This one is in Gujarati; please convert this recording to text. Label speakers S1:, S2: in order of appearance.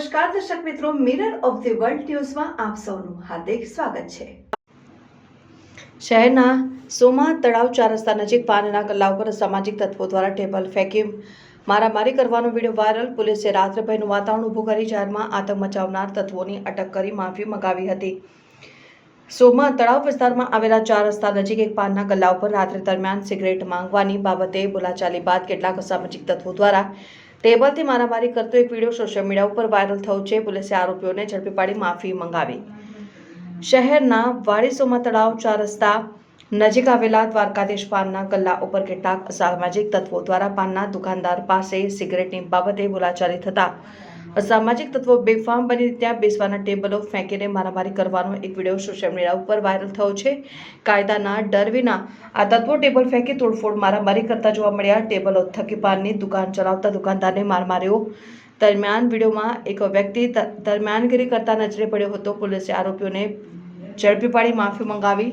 S1: નમસ્કાર, દર્શક મિત્રો મિરર ઓફ ધી વર્લ્ડ ન્યૂઝમાં આપ સૌનું હાર્દિક સ્વાગત છે. શહેરના સોમા તળાવ ચાર રસ્તા નજીક પાનના ગલ્લા ઉપર સામાજિક તત્વો દ્વારા ટેબલ ફેંકી મારામારી કરવાનો વીડિયો વાયરલ. પોલીસે રાત્રિભયનું વાતાવરણ ઊભું કરી જાહેરમાં આતંક મચાવનાર તત્વોની અટક કરી માફી મંગાવી હતી. સોમા તળાવ વિસ્તારમાં આવેલા ચાર રસ્તા નજીક એક પાનના ગલ્લા ઉપર રાત્રિ દરમિયાન સિગરેટ માંગવાની બાબતે બોલાચાલી બાદ કેટલાક અસામાજિક તત્વો દ્વારા ટેબલથી મારામારી કરતો એક વીડિયો સોશિયલ મીડિયા ઉપર વાયરલ થયો છે. પોલીસે આરોપીઓને ઝડપી પાડી માફી મંગાવી. શહેરના વાડીસોમા તળાવ ચાર રસ્તા નજીક આવેલા દ્વારકાધીશ પાનના ગલ્લા ઉપર કેટલાક સામાજિક તત્વો દ્વારા પાનના દુકાનદાર પાસે સિગરેટની બાબતે બોલાચાલી થતા અસામાજિક તત્વો બેફામ બની ત્યાં બેસવાના ટેબલો ફેંકીને મારામારી કરવાનો એક વીડિયો સોશિયલ મીડિયા ઉપર વાયરલ થયો છે. કાયદાના ડર વિના આ તત્વો ટેબલ ફેંકી તોડફોડ મારામારી કરતા જોવા મળ્યા. ટેબલો થકી પાનની દુકાન ચલાવતા દુકાનદારને માર માર્યો દરમિયાન વિડીયોમાં એક વ્યક્તિ દરમિયાનગીરી કરતા નજરે પડ્યો હતો. પોલીસે આરોપીઓને ઝડપી પાડી માફી મંગાવી.